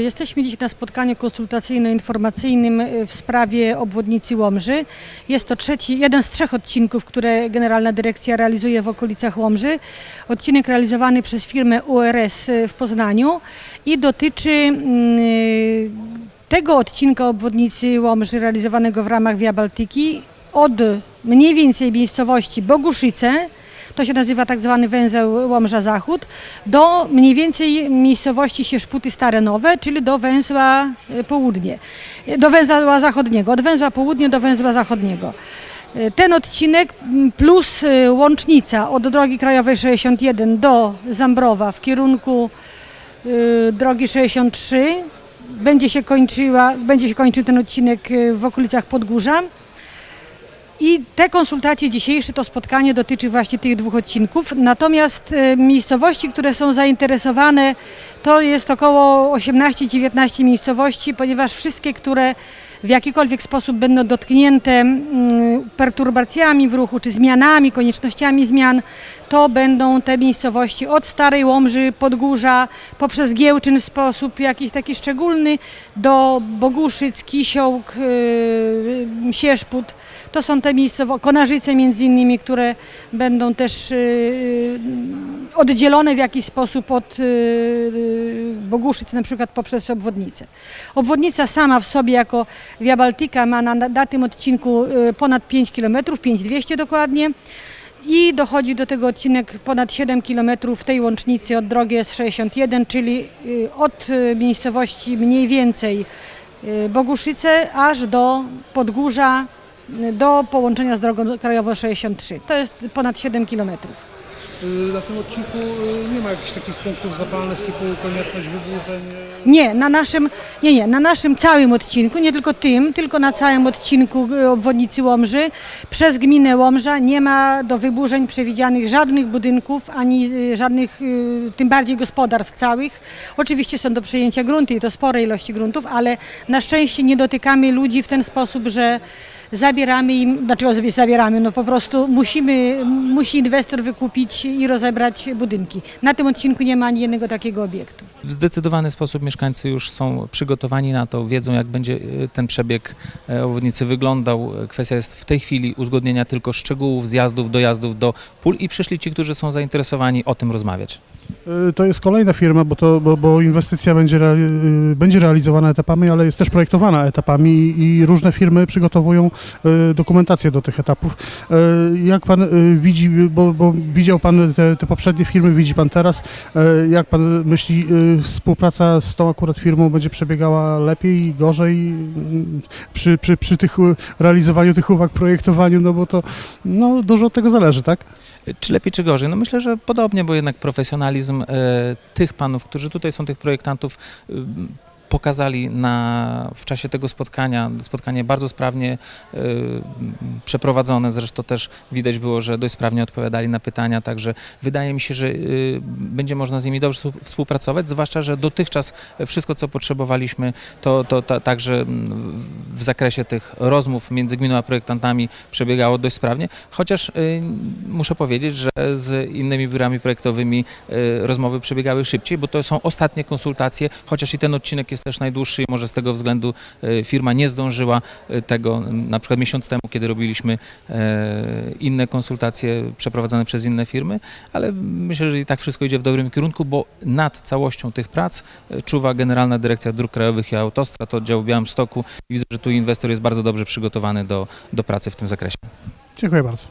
Jesteśmy dziś na spotkaniu konsultacyjno-informacyjnym y, w sprawie obwodnicy Łomży. Jest to trzeci, jeden z trzech odcinków, które Generalna Dyrekcja realizuje w okolicach Łomży. Odcinek realizowany przez firmę URS w Poznaniu i dotyczy mm, tego odcinka obwodnicy Łomży realizowanego w ramach Via Baltiki od mniej więcej miejscowości Boguszyce, to się nazywa tak zwany węzeł Łomża Zachód, do mniej więcej miejscowości Sieszputy Stare Nowe, czyli do węzła e, południe, do węzła zachodniego, od węzła południe do węzła zachodniego. E, Ten odcinek plus e, łącznica od drogi krajowej 61 do Zambrowa w kierunku drogi 63 będzie się kończyła, będzie się kończył ten odcinek e, w okolicach Podgórza. I te konsultacje dzisiejsze, to spotkanie dotyczy właśnie tych dwóch odcinków. Natomiast e, miejscowości, które są zainteresowane, to jest około 18-19 miejscowości, ponieważ wszystkie, które w jakikolwiek sposób będą dotknięte mm, perturbacjami w ruchu, czy zmianami, koniecznościami zmian, to będą te miejscowości od Starej Łomży, Podgórza, poprzez Giełczyn w sposób jakiś taki szczególny, do Boguszyc, Kisiołk, yy, Sieszput. To są te miejscowości, Konarzyce między innymi, które będą też yy, oddzielone w jakiś sposób od yy, Boguszyc, na przykład poprzez obwodnicę. Obwodnica sama w sobie jako Via Baltica ma na, na tym odcinku yy, ponad 5 km, 5200 dokładnie. I dochodzi do tego odcinek ponad 7 km w tej łącznicy od drogi S61, czyli y, od y, miejscowości mniej więcej y, Boguszyce aż do Podgórza, y, do połączenia z drogą krajową 63. To jest ponad 7 kilometrów. Y, Na tym odcinku y, nie ma jakichś takich punktów zapalnych typu konieczność wyburzeń. y, Nie, na naszym, nie, nie, na naszym całym odcinku, nie tylko tym, tylko na całym odcinku obwodnicy Łomży przez gminę Łomża nie ma do wyburzeń przewidzianych żadnych budynków, ani żadnych, tym bardziej gospodarstw całych. Oczywiście są do przejęcia grunty i to spore ilości gruntów, ale na szczęście nie dotykamy ludzi w ten sposób, że zabieramy im, znaczy zabieramy, no po prostu musimy, musi inwestor wykupić i rozebrać budynki. Na tym odcinku nie ma ani jednego takiego obiektu. W zdecydowany sposób mieszkańcy już są przygotowani na to, wiedzą jak będzie y, ten przebieg e, obwodnicy wyglądał. Kwestia jest w tej chwili uzgodnienia tylko szczegółów, zjazdów, dojazdów do pól i przyszli ci, którzy są zainteresowani o tym rozmawiać. To jest kolejna firma, bo, to, bo, bo inwestycja będzie, będzie realizowana etapami, ale jest też projektowana etapami i, różne firmy przygotowują dokumentację do tych etapów. Jak pan widzi, bo, bo widział pan te, te poprzednie firmy, widzi pan teraz, jak pan myśli, współpraca z tą akurat firmą będzie przebiegała lepiej, gorzej y, przy, przy, przy tych y, realizowaniu tych uwag, projektowaniu, no bo to no, dużo od tego zależy, tak? Czy lepiej, czy gorzej? No myślę, że podobnie, bo jednak profesjonalizm e, tych panów, którzy tutaj są, tych projektantów, pokazali na, w czasie tego spotkania, spotkanie bardzo sprawnie y, przeprowadzone, zresztą też widać było, że dość sprawnie odpowiadali na pytania, także wydaje mi się, że y, będzie można z nimi dobrze współ- współpracować, zwłaszcza, że dotychczas wszystko, co potrzebowaliśmy, to, to ta, także w- w zakresie tych rozmów między gminą a projektantami przebiegało dość sprawnie, chociaż y, muszę powiedzieć, że z innymi biurami projektowymi y, rozmowy przebiegały szybciej, bo to są ostatnie konsultacje, chociaż i ten odcinek jest też najdłuższy i może z tego względu y, firma nie zdążyła y, tego na przykład miesiąc temu, kiedy robiliśmy e, inne konsultacje przeprowadzane przez inne firmy, ale myślę, że i tak wszystko idzie w dobrym kierunku, bo nad całością tych prac e, czuwa Generalna Dyrekcja Dróg Krajowych i Autostrad oddział Białymstoku i widzę, że tu inwestor jest bardzo dobrze przygotowany do, do pracy w tym zakresie. Dziękuję bardzo.